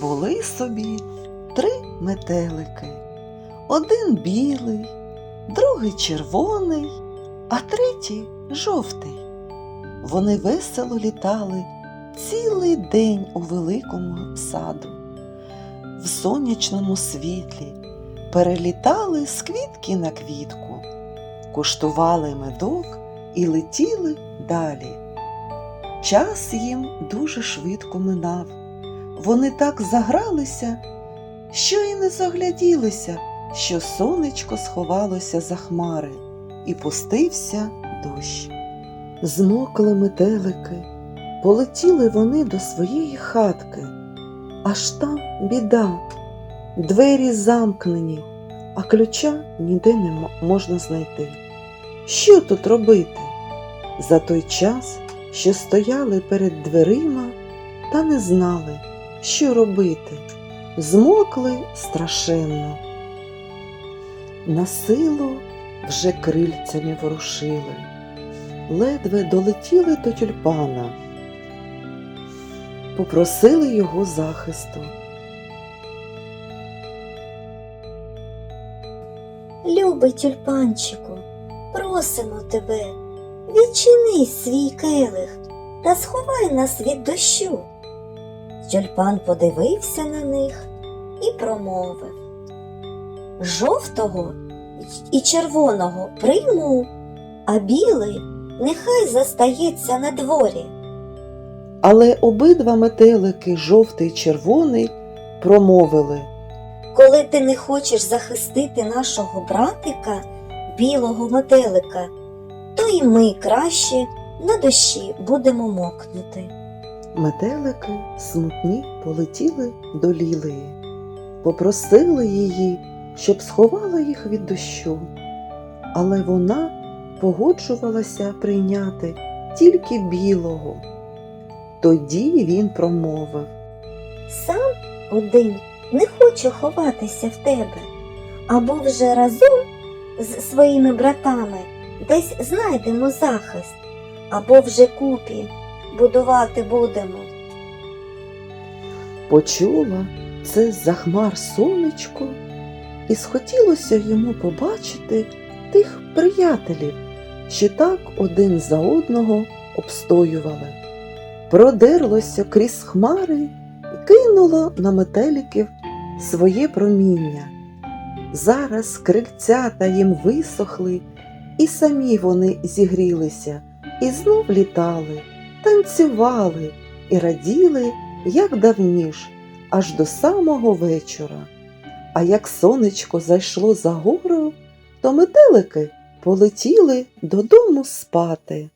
Були собі три метелики. Один білий, другий червоний, а третій жовтий. Вони весело літали цілий день у великому саду. В сонячному світлі перелітали з квітки на квітку, куштували медок і летіли далі. Час їм дуже швидко минав. Вони так загралися, що й не загляділися, що сонечко сховалося за хмари, і пустився дощ. Змокли метелики, полетіли вони до своєї хатки, аж там біда, двері замкнені, а ключа ніде не можна знайти. Що тут робити? За той час, що стояли перед дверима, та не знали, що робити, змокли страшенно. На силу вже крильцями ворушили, ледве долетіли до тюльпана, попросили його захисту. Любий тюльпанчику, просимо тебе, відчини свій келих та сховай нас від дощу. Тюльпан подивився на них і промовив Жовтого і червоного прийму, а білий нехай застається на дворі. Але обидва метелики, жовтий і червоний, промовили Коли ти не хочеш захистити нашого братика, білого метелика, то й ми краще на дощі будемо мокнути. Метелики смутні полетіли до лілії, попросили її, щоб сховала їх від дощу, але вона погоджувалася прийняти тільки білого. Тоді він промовив. Сам один не хочу ховатися в тебе, або вже разом з своїми братами. Десь знайдемо захист, або вже купі будувати будемо. Почула це з-за хмар сонечко, і схотілося йому побачити тих приятелів, що так один за одного обстоювали. Продерлося крізь хмари і кинуло на метеликів своє проміння. Зараз крильцята їм висохли, і самі вони зігрілися, і знов літали, танцювали і раділи як давніш, аж до самого вечора. А як сонечко зайшло за гору, то метелики полетіли додому спати.